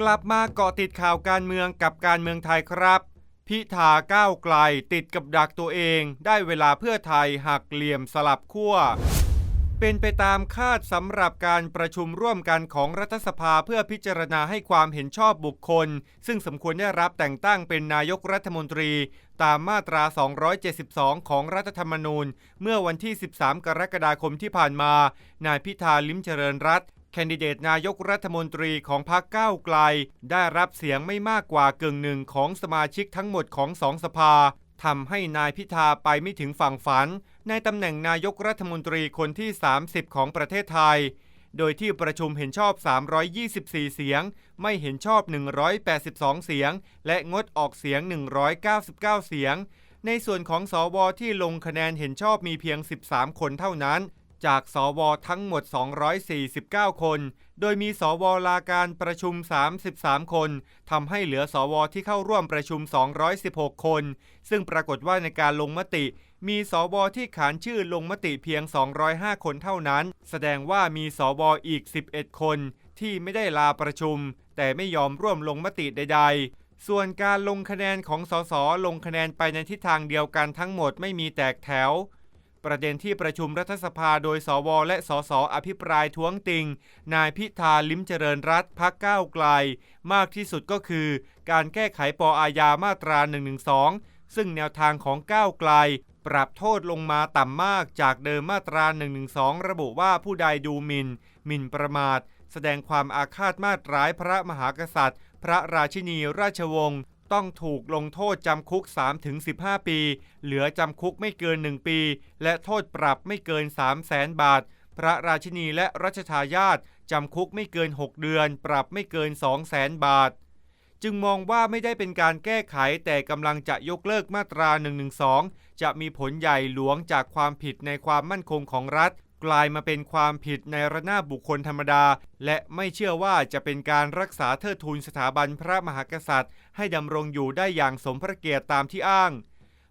กลับมาเกาะติดข่าวการเมืองกับการเมืองไทยครับ พิธาก้าวไกลติดกับดักตัวเอง ได้เวลาเพื่อไทยหักเหลี่ยมสลับขั้วเป็นไปตามคาดสำหรับการประชุมร่วมกันของรัฐสภาเพื่อพิจารณาให้ความเห็นชอบบุคคล ซึ่งสมควรได้รับแต่งตั้งเป็นนายกรัฐมนตรี ตามมาตรา 272 ของรัฐธรรมนูญ เมื่อวันที่ 13 กรกฎาคมที่ผ่านมา นายพิธาลิ้มเจริญรัต แคนดิเดตนายกรัฐมนตรีของพรรคก้าวไกล ได้รับเสียงไม่มากกว่ากึ่งหนึ่งของสมาชิกทั้งหมดของสองสภาทำให้นายพิธาไปไม่ถึงฝั่งฝัน ในตำแหน่งนายกรัฐมนตรีคนที่ 30 ของประเทศไทย โดยที่ประชุมเห็นชอบ 324 เสียง ไม่เห็นชอบ 182 เสียง และงดออกเสียง 199 เสียง ในส่วนของสวที่ลงคะแนนเห็นชอบมีเพียง 13 คนเท่านั้น จากสวทั้งหมด 249 คน โดยมีสวลาการประชุม 33 คนทำให้เหลือสวที่เข้าร่วมประชุม 216 คน ซึ่งปรากฏว่าในการลงมติ มีสวที่ขานชื่อลงมติเพียง 205 คนเท่านั้น แสดงว่ามีสวอีก 11 คนที่ไม่ได้ลาประชุม แต่ไม่ยอมร่วมลงมติใด ๆส่วนการลงคะแนนของสสลงคะแนนไปในทิศทางเดียวกันทั้งหมดไม่มีแตกแถว ประเด็นที่ประชุมรัฐสภาโดยสวและสสอภิปรายท้วงติง นายพิธาลิ้มเจริญรัตพักก้าวไกล มากที่สุดก็คือ การแก้ไขปอาญามาตรา 112 ซึ่งแนวทางของก้าวไกล ปรับโทษลงมาต่ำมากจากเดิมมาตรา 112 ระบุว่าผู้ใดดูหมิน่นหมิ่นประมาท แสดงความอาฆาตมาตร้ายพระมหากษัตริย์ พระราชินีราชวงศ์ ต้องถูกลงโทษจำคุก 3-15 ปี เหลือจำคุกไม่เกิน 1 ปี และโทษปรับไม่เกิน 3 0 0แสนบาท พระราชินีและรัชทายาทจำคุกไม่เกิน 6 เดือน ปรับไม่เกิน 2 0 0แสนบาท จึงมองว่าไม่ได้เป็นการแก้ไขแต่กำลังจะยกเลิกมาตรา 112 จะมีผลใหญ่หลวงจากความผิดในความมั่นคงของรัฐ กลายมาเป็นความผิดในระนาบบุคคลธรรมดา และไม่เชื่อว่าจะเป็นการรักษาเทิดทูนสถาบันพระมหากษัตริย์ ให้ดำรงอยู่ได้อย่างสมพระเกียรติตามที่อ้าง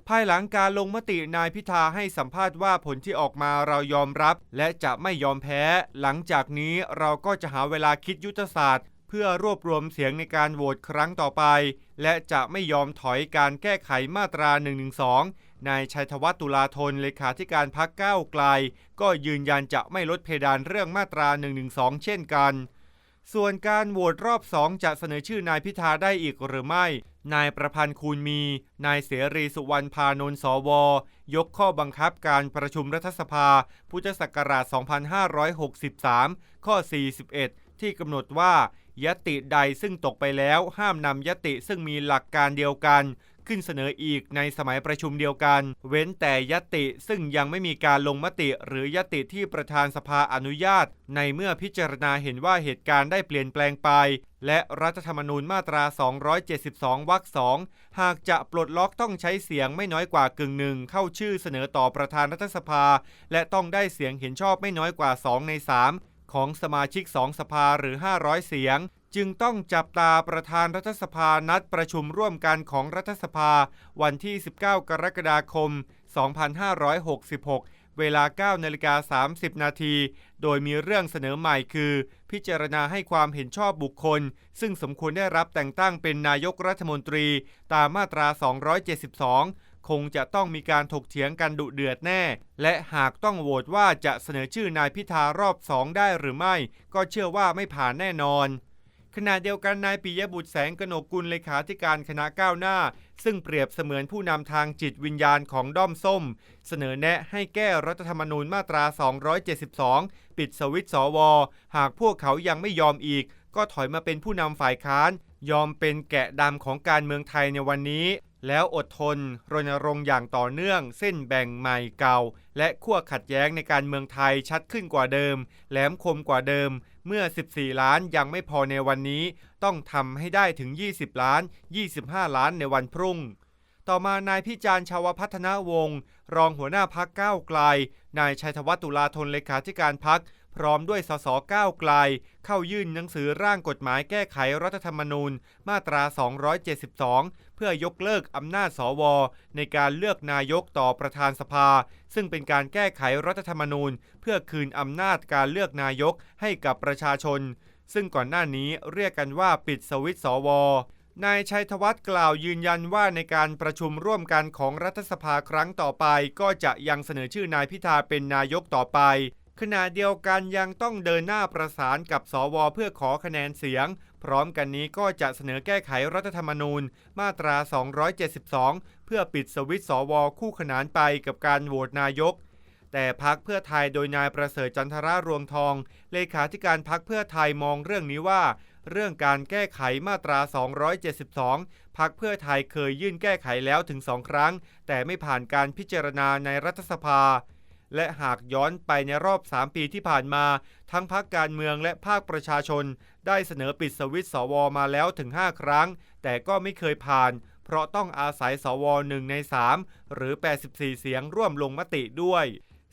ภายหลังการลงมตินายพิธาให้สัมภาษณ์ว่าผลที่ออกมาเรายอมรับ และจะไม่ยอมแพ้ หลังจากนี้เราก็จะหาเวลาคิดยุทธศาสตร์ เพื่อรวบรวมเสียงในการโหวตครั้งต่อไป และจะไม่ยอมถอยการแก้ไขมาตรา 112 นายชัยธวัฒน์ตุลาธนเลขาธิการพักก้าวไกล ก็ยืนยันจะไม่ลดเพดานเรื่องมาตรา 112 เช่นกัน ส่วนการโหวตรอบ2จะเสนอชื่อนายพิธาได้อีกหรือไม่ นายประพันธ์คูณมี นายเสรีสุวรรณพานนท์สว ยกข้อบังคับการประชุมรัฐสภา พุทธศักราช 2563 ข้อ 41 ที่กำหนดว่า ยติใดซึ่งตกไปแล้วห้ามนำยติซึ่งมีหลักการเดียวกัน ขึ้นเสนออีกในสมัยประชุมเดียวกัน เว้นแต่ยติซึ่งยังไม่มีการลงมติหรือยติที่ประธานสภาอนุญาต ในเมื่อพิจารณาเห็นว่าเหตุการณ์ได้เปลี่ยนแปลงไป และรัฐธรรมนูญมาตรา 272 วรรคสองหากจะปลดล็อกต้องใช้เสียงไม่น้อยกว่ากึ่งหนึ่งเข้าชื่อเสนอต่อประธานรัฐสภา และต้องได้เสียงเห็นชอบไม่น้อยกว่า 2 ใน 3 ของสมาชิก2สภาหรือ 500 เสียง จึงต้องจับตาประธานรัฐสภานัดประชุมร่วมกันของรัฐสภา วันที่ 19 กรกฎาคม 2566เวลา 9 นาฬิกา 30 นาที โดยมีเรื่องเสนอใหม่คือ พิจารณาให้ความเห็นชอบบุคคล ซึ่งสมควรได้รับแต่งตั้งเป็นนายกรัฐมนตรี ตามมาตรา 272 คงจะต้องมีการถกเถียงกันดุเดือดแน่ และหากต้องโหวตว่าจะเสนอชื่อนายพิธารอบสองได้หรือไม่ ก็เชื่อว่าไม่ผ่านแน่นอน ขณะเดียวกันนายปิยบุตรแสงกนกกุลเลขาธิการคณะก้าวหน้า ซึ่งเปรียบเสมือนผู้นำทางจิตวิญญาณของด้อมส้ม เสนอแนะให้แก้รัฐธรรมนูญมาตรา 272 ปิดสวิตช์สว หากพวกเขายังไม่ยอมอีก ก็ถอยมาเป็นผู้นำฝ่ายค้านยอมเป็นแกะดำของการเมืองไทยในวันนี้ แล้วอดทนรณรงค์อย่างต่อเนื่องเส้นแบ่งใหม่เก่า และขั้วขัดแย้งในการเมืองไทยชัดขึ้นกว่าเดิม แหลมคมกว่าเดิม เมื่อ 14 ล้านยังไม่พอในวันนี้ ต้องทำให้ได้ถึง 20 ล้าน 25 ล้านในวันพรุ่ง ต่อมานายพิจารณ์ชาวพัฒนาวงศ์รองหัวหน้าพักก้าวไกล นายชัยธวัฒน์ตุลาธนเลขาธิการพัก พร้อมด้วยสสก้าวไกล เข้ายื่นหนังสือร่างกฎหมายแก้ไขรัฐธรรมนูญ มาตรา 272 เพื่อยกเลิกอำนาจสว ในการเลือกนายกต่อประธานสภา ซึ่งเป็นการแก้ไขรัฐธรรมนูญ เพื่อคืนอำนาจการเลือกนายกให้กับประชาชน ซึ่งก่อนหน้านี้เรียกกันว่าปิดสวิตสวนายชัยธวัฒน์กล่าวยืนยันว่าในการประชุมร่วมกันของรัฐสภาครั้งต่อไป ก็จะยังเสนอชื่อนายพิธาเป็นนายกต่อไป ขณะเดียวกันยังต้องเดินหน้าประสานกับสวเพื่อขอคะแนนเสียง พร้อมกันนี้ก็จะเสนอแก้ไขรัฐธรรมนูญ มาตรา 272 เพื่อปิดสวิตสวคู่ขนานไปกับการโหวตนายก แต่พักเพื่อไทยโดยนายประเสริฐจันทรารวงทอง เลขาธิการพักเพื่อไทยมองเรื่องนี้ว่า เรื่องการแก้ไขมาตรา 272 พักเพื่อไทยเคยยื่นแก้ไขแล้วถึงสองครั้ง แต่ไม่ผ่านการพิจารณาในรัฐสภา และหากย้อนไปในรอบ 3 ปีที่ผ่านมา ทั้งพักการเมืองและภาคประชาชน ได้เสนอปิดสวิตสวมาแล้วถึง 5 ครั้ง แต่ก็ไม่เคยผ่าน เพราะต้องอาศัยสว1ใน 3 หรือ 84 เสียงร่วมลงมติด้วย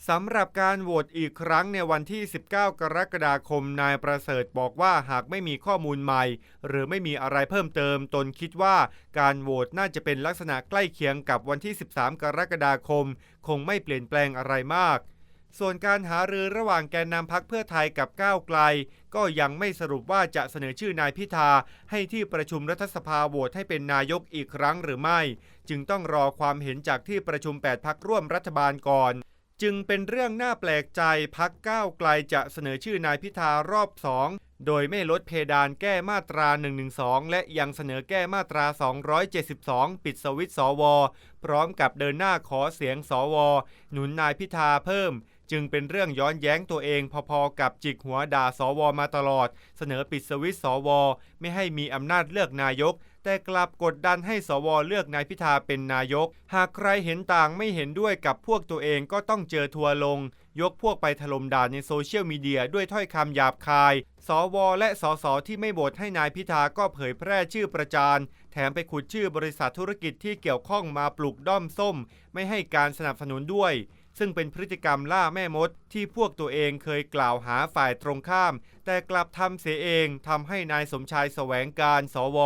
สำหรับการโหวตอีกครั้งในวันที่ 19 กรกฎาคม นายประเสริฐบอกว่าหากไม่มีข้อมูลใหม่ หรือไม่มีอะไรเพิ่มเติม ตนคิดว่าการโหวตน่าจะเป็นลักษณะใกล้เคียงกับวันที่ 13 กรกฎาคม คงไม่เปลี่ยนแปลงอะไรมาก ส่วนการหารือระหว่างแกนนำพักเพื่อไทยกับก้าวไกล ก็ยังไม่สรุปว่าจะเสนอชื่อนายพิธาให้ที่ประชุมรัฐสภาโหวตให้เป็นนายกอีกครั้งหรือไม่ จึงต้องรอความเห็นจากที่ประชุม 8 พักร่วมรัฐบาลก่อน จึงเป็นเรื่องน่าแปลกใจพักก้าวไกลจะเสนอชื่อนายพิธารอบ2โดยไม่ลดเพดานแก้มาตรา 112 และยังเสนอแก้มาตรา 272 ปิดสวิตช์สว พร้อมกับเดินหน้าขอเสียงสว หนุนนายพิธาเพิ่ม จึงเป็นเรื่องย้อนแย้งตัวเองพอๆกับจิกหัวด่าสวมาตลอด เสนอปิดสวิตสว ไม่ให้มีอำนาจเลือกนายก แต่กลับกดดันให้สวเลือกนายพิธาเป็นนายก หากใครเห็นต่างไม่เห็นด้วยกับพวกตัวเองก็ต้องเจอทัวลง ยกพวกไปถล่มด่าในโซเชียลมีเดียด้วยถ้อยคำหยาบคาย สวและสสที่ไม่โหวตให้นายพิธาก็เผยแพร่ชื่อประจานแถมไปขุดชื่อบริษัทธุรกิจที่เกี่ยวข้องมาปลุกด้อมส้ม ไม่ให้การสนับสนุนด้วย ซึ่งเป็นพฤติกรรมล่าแม่มด ที่พวกตัวเองเคยกล่าวหาฝ่ายตรงข้าม แต่กลับทำเสียเองทำให้นายสมชายแสวงการสว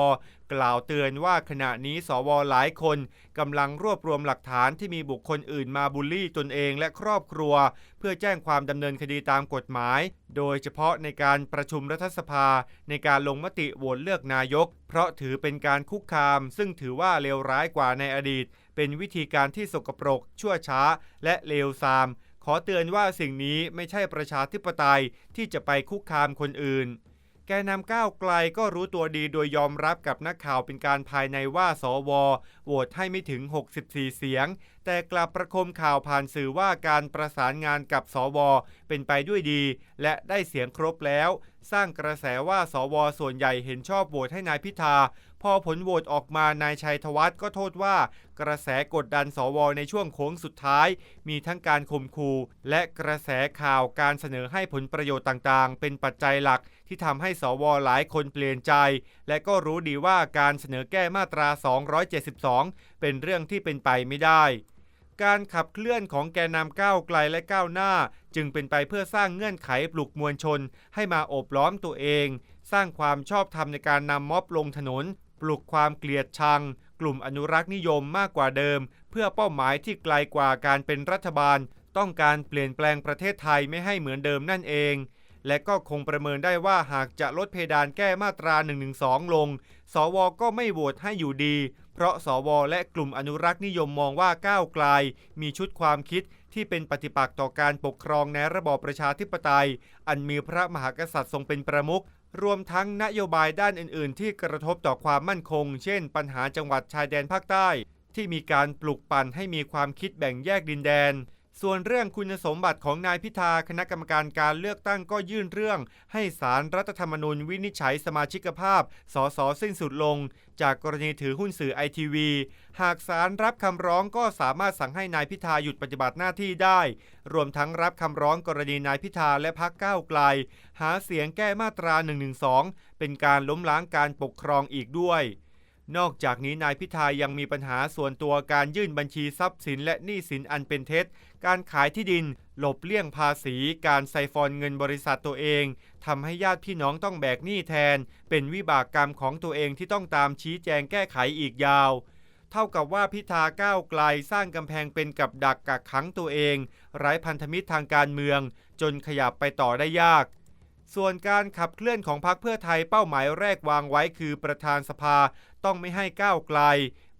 กล่าวเตือนว่าขณะนี้สวหลายคนกำลังรวบรวมหลักฐานที่มีบุคคลอื่นมาบูลลี่ตนเองและครอบครัว เพื่อแจ้งความดำเนินคดีตามกฎหมาย โดยเฉพาะในการประชุมรัฐสภา ในการลงมติโหวตเลือกนายก เพราะถือเป็นการคุกคาม ซึ่งถือว่าเลวร้ายกว่าในอดีต เป็นวิธีการที่สกปรก ชั่วช้า และเลวทราม ขอเตือนว่าสิ่งนี้ไม่ใช่ประชาธิปไตยที่จะไปคุกคามคนอื่น แกนำก้าวไกลก็รู้ตัวดีโดยยอมรับกับนักข่าวเป็นการภายในว่าสวโหวตให้ไม่ถึง 64 เสียง แต่กลับประคมข่าวผ่านสื่อว่าการประสานงานกับสวเป็นไปด้วยดี และได้เสียงครบแล้ว สร้างกระแสว่าสวส่วนใหญ่เห็นชอบโหวตให้นายพิธา พอผลโหวตออกมานายชัยธวัฒน์ก็โทษว่า กระแสกดดันสวในช่วงโค้งสุดท้าย มีทั้งการข่มขู่และกระแสข่าวการเสนอให้ผลประโยชน์ต่างๆ เป็นปัจจัยหลักที่ทำให้สวหลายคนเปลี่ยนใจ และก็รู้ดีว่าการเสนอแก้มาตรา 272 เป็นเรื่องที่เป็นไปไม่ได้การขับเคลื่อนของแกนนำก้าวไกลและก้าวหน้า จึงเป็นไปเพื่อสร้างเงื่อนไขปลุกมวลชน ให้มาโอบล้อมตัวเอง สร้างความชอบธรรมในการนำม็อบลงถนน ปลุกความเกลียดชัง กลุ่มอนุรักษ์นิยมมากกว่าเดิม เพื่อเป้าหมายที่ไกลกว่าการเป็นรัฐบาล ต้องการเปลี่ยนแปลงประเทศไทยไม่ให้เหมือนเดิมนั่นเอง และก็คงประเมินได้ว่าหากจะลดเพดานแก้มาตรา 112 ลง สวก็ไม่โหวตให้อยู่ดี เพราะสวและกลุ่มอนุรักษ์นิยมมองว่าก้าวไกล มีชุดความคิดที่เป็นปฏิปักษ์ต่อการปกครองในระบอบประชาธิปไตย อันมีพระมหากษัตริย์ทรงเป็นประมุข รวมทั้งนโยบายด้านอื่น ๆ ที่กระทบต่อความมั่นคง เช่น ปัญหาจังหวัดชายแดนภาคใต้ ที่มีการปลุกปั่นให้มีความคิดแบ่งแยกดินแดน ส่วนเรื่องคุณสมบัติของนายพิธาคณะกรรมการการเลือกตั้งก็ยื่นเรื่อง ให้สารรัฐธรรมนูญวินิจฉัยสมาชิกภาพ สสสิ้นสุดลง จากกรณีถือหุ้นสื่อไอทีวีหากสารรับคำร้องก็สามารถสั่งให้นายพิธาหยุดปฏิบัติหน้าที่ได้ รวมทั้งรับคำร้องกรณีนายพิธาและพักก้าวไกล หาเสียงแก้มาตรา112เป็นการล้มล้างการปกครองอีกด้วย นอกจากนี้นายพิธายังมีปัญหาส่วนตัวการยื่นบัญชีทรัพย์สินและหนี้สินอันเป็นเท็จ การขายที่ดิน หลบเลี่ยงภาษี การไซฟอนเงินบริษัทตัวเองทำให้ญาติพี่น้องต้องแบกหนี้แทน เป็นวิบากกรรมของตัวเองที่ต้องตามชี้แจงแก้ไขอีกยาว เท่ากับว่าพิธาก้าวไกลสร้างกำแพงเป็นกับดักกักขังตัวเองไร้พันธมิตรทางการเมือง จนขยับไปต่อได้ยาก ส่วนการขับเคลื่อนของพรรคเพื่อไทยเป้าหมายแรกวางไว้คือประธานสภาต้องไม่ให้ก้าวไกล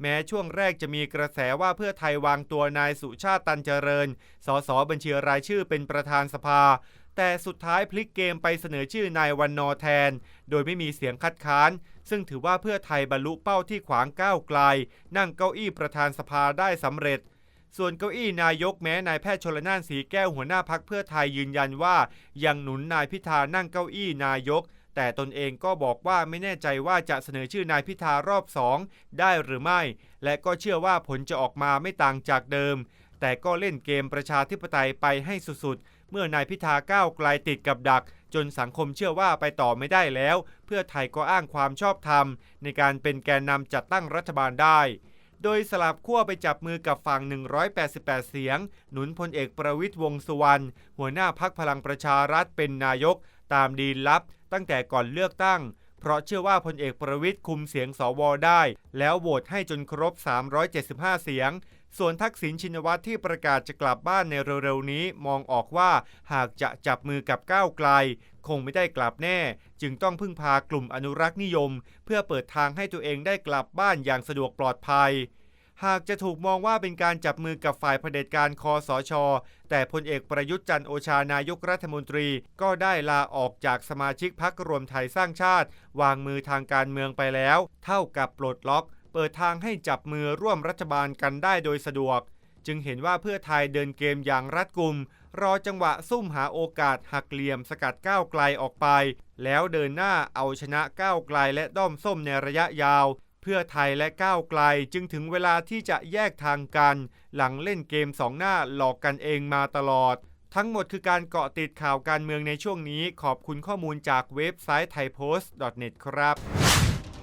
แม้ช่วงแรกจะมีกระแสว่าเพื่อไทยวางตัวนายสุชาติตันเจริญ สสบัญชีรายชื่อเป็นประธานสภา แต่สุดท้ายพลิกเกมไปเสนอชื่อนายวันนอแทน โดยไม่มีเสียงคัดค้าน ซึ่งถือว่าเพื่อไทยบรรลุเป้าที่ขวางก้าวไกล นั่งเก้าอี้ประธานสภาได้สำเร็จ ส่วนเก้าอี้นายกแม้นายแพทย์ชลน่านสีแก้วหัวหน้าพักเพื่อไทยยืนยันว่า ยังหนุนนายพิธานั่งเก้าอี้นายก แต่ตนเองก็บอกว่าไม่แน่ใจว่าจะเสนอชื่อนายพิธารอบสองได้หรือไม่ และก็เชื่อว่าผลจะออกมาไม่ต่างจากเดิม แต่ก็เล่นเกมประชาธิปไตยไปให้สุดๆ เมื่อนายพิธาก้าวไกลติดกับดัก จนสังคมเชื่อว่าไปต่อไม่ได้แล้ว เพื่อไทยก็อ้างความชอบธรรม ในการเป็นแกนนำจัดตั้งรัฐบาลได้ โดยสลับขั้วไปจับมือกับฝั่ง 188 เสียง หนุนพลเอกประวิทย์วงสุวรรณหัวหน้าพักพลังประชารัฐเป็นนายก ตามดีลลับ ตั้งแต่ก่อนเลือกตั้ง เพราะเชื่อว่าพลเอกประวิทย์คุมเสียงสวได้ แล้วโหวตให้จนครบ 375 เสียง ส่วนทักษิณชินวัตรที่ประกาศจะกลับบ้านในเร็วๆนี้มองออกว่าหากจะจับมือกับก้าวไกล คงไม่ได้กลับแน่ จึงต้องพึ่งพากลุ่มอนุรักษ์นิยม เพื่อเปิดทางให้ตัวเองได้กลับบ้านอย่างสะดวกปลอดภัย หากจะถูกมองว่าเป็นการจับมือกับฝ่ายเผด็จการคอสชแต่พลเอกประยุทธ์จันทร์โอชานายกรัฐมนตรี ก็ได้ลาออกจากสมาชิกพักรวมไทยสร้างชาติ วางมือทางการเมืองไปแล้ว เท่ากับปลดล็อก เปิดทางให้จับมือร่วมรัฐบาลกันได้โดยสะดวก จึงเห็นว่าเพื่อไทยเดินเกมอย่างรัดกุม รอจังหวะซุ่มหาโอกาสหักเหลี่ยมสกัดก้าวไกลออกไป แล้วเดินหน้าเอาชนะก้าวไกลและด้อมส้มในระยะยาว เพื่อไทยและก้าวไกลจึงถึงเวลาที่จะแยกทางกัน หลังเล่นเกมสองหน้าหลอกกันเองมาตลอดทั้งหมดคือการเกาะติดข่าวการเมืองในช่วงนี้ ขอบคุณข้อมูลจากเว็บไซต์ thaipost.net ครับ